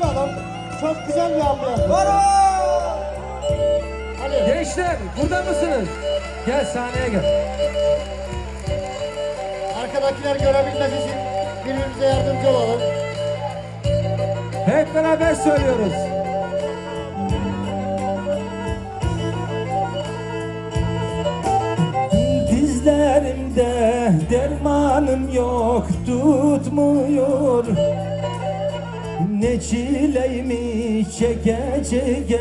toplayalım. Çok güzel bir ambiyans. Bravo! Hadi. Gençler burada mısınız? Gel sahneye gel. Arkadakiler görebilmek için birbirimize yardımcı olalım. Hep beraber söylüyoruz. Dizlerimde dermanım yok tutmuyor Ne çileymiş çeke çeke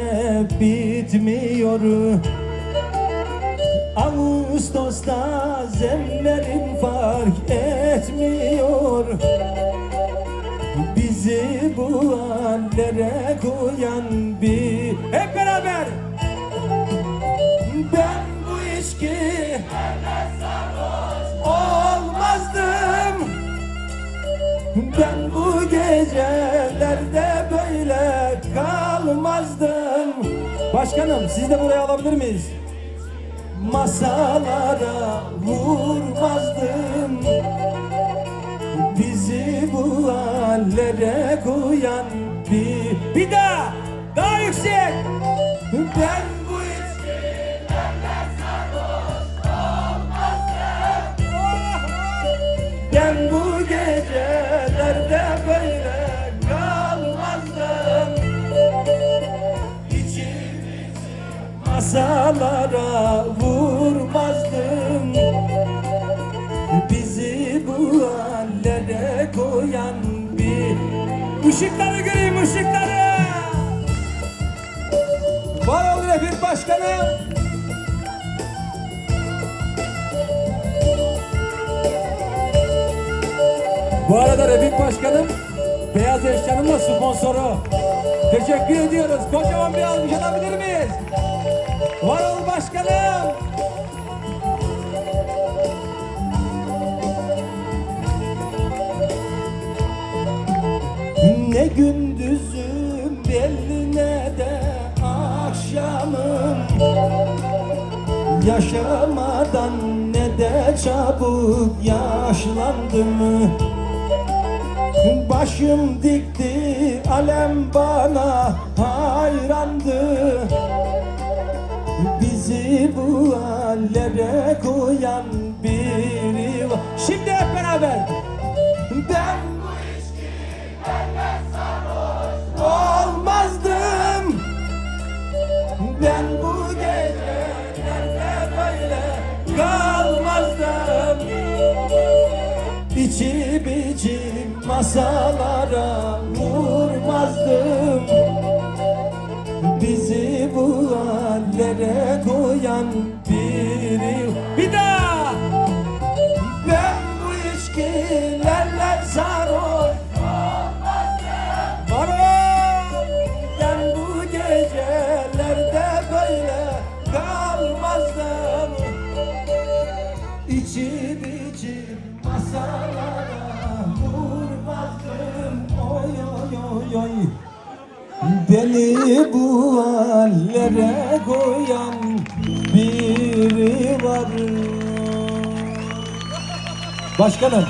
bitmiyor. Ağustos'ta zemlerim fark etmiyor. Bizi bu hallere koyan bir Hep beraber! Ben bu içki olmazdım. Ben bu gecelerde Başkanım siz de buraya alabilir miyiz? Masalara vurmazdım Bizi bu hallere koyan bir Bir daha, masalara vurmazdım Bizi bu hallere koyan bir Işıkları göreyim ışıkları Var ol Refik Başkanım Bu arada Refik Başkanım Beyaz Eşya'nın da sponsoru. Teşekkür ediyoruz. Kocaman bir alkış alabilir miyiz? Var ol başkanım. Ne gündüzüm belli ne de akşamım. Yaşamadan ne de çabuk yaşlandım. Başım dikti alem bana hayrandı Bizi bu hallere koyan biri var. Şimdi hep beraber. Ben bu içkilerle sarhoş olmazdım. Ben bu gecelerde böyle kalmazdım. İçip içip masalara vurmazdım İçip içip masalara vurmazdım Oy oy oy oy. Beni bu hallere koyan biri var. Başkanım